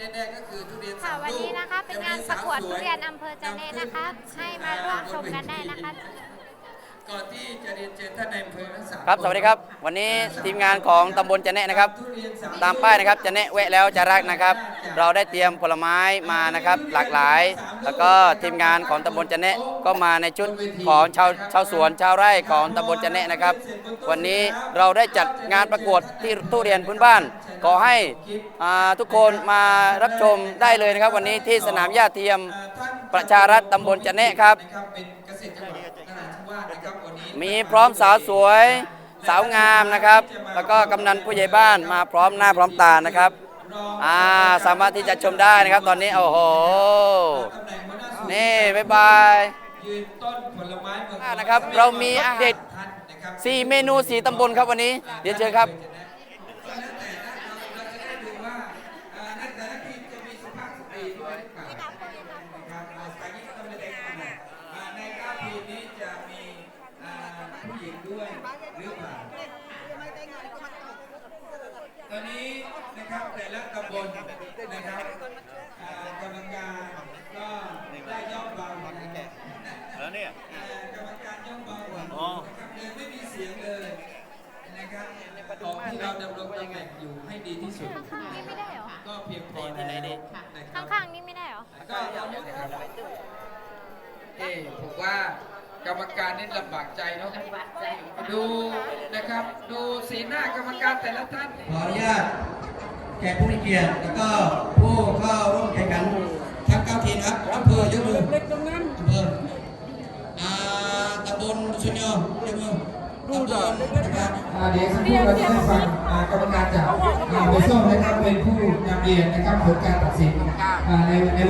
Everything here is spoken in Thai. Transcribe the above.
แน่ๆก็คือทุเรียนค่ะสามวันลูนี้นะคะเป็นงานประกวดทุเรียนอำเภอจะเนนะคะ ให้มาร่วมชมกันได้นะคะ ก่อนที่จะเรีย นเชิญท่านในอำเภอทั้งสามครับสวัสดีครับ วันนี้ทีมงานของตำบลจะแนะนะครับ ตามป้ายนะครับจะแนะแวะแล้วจะรักนะครับ เราได้เตรียมผลไม้มานะครับ หลากหลาย แล้วก็ทีมงานของตำบลจะแนะก็มาในชุดของชาวชาวสวนชาวไร่ของตำบลจะแนะนะครับ วันนี้เราได้จัดงานประกวดที่ทุเรียนพื้นบ้านขอให้อ่าทุกคนมารับชมได้เลยนะครับ วันนี้ที่สนามหญ้าเทียมประชารัฐตำบลจะแนะครับเป็นเกษตรจังหวัดนราธิวาสนะครับวันนี้ มีพร้อมสาวสวย สาวงามนะครับ แล้วก็กำนันผู้ใหญ่บ้านมาพร้อมหน้าพร้อมตานะครับอ่าสามารถที่จะชมได้นะครับ ตอนนี้โอ้โหนี่บ๊ายบายนะครับ เรามีอาหารเด็ดสี่เมนูสี่ตำบลครับวันนี้เรียนเชิญครับ ด้วยหรือเปล่าตอนนี้นะครับแต่ละตำบลนะครับอ่ากรรมการก็ได้ย่อมเบานะครับแล้วเนี่ยอ่ากรรมการย่อมเบาหน่อยอ๋อนะครับเลยไม่มีเสียงเลยนะครับของที่เราดำรงตำแหน่งอยู่ให้ดีที่สุดข้างๆนี่ไม่ได้เหรอก็เพียงพอแล้วนะครับข้างๆนี่ไม่ได้เหรอก็นะครับเอ๊ะผมว่า กรรมการนี่ลำบากใจเนาะดูนะครับ ดูสีหน้ากรรมการแต่ละท่านขออนุญาตแขกผู้มีเกียรติแล้วก็ผู้เข้าร่วมแข่งขันทั้งเก้าทีมครับอำเภอยกมืออำเภออ่าตำบลชุนยอยกมือตำบลนะครับอ่าเดี๋ยวสักครู่เราจะได้ฟังอ่ากรรมการจากอ่าเบส้มนะครับเป็นผู้นำเรียนนะครับผลการตัดสินอ่าในใน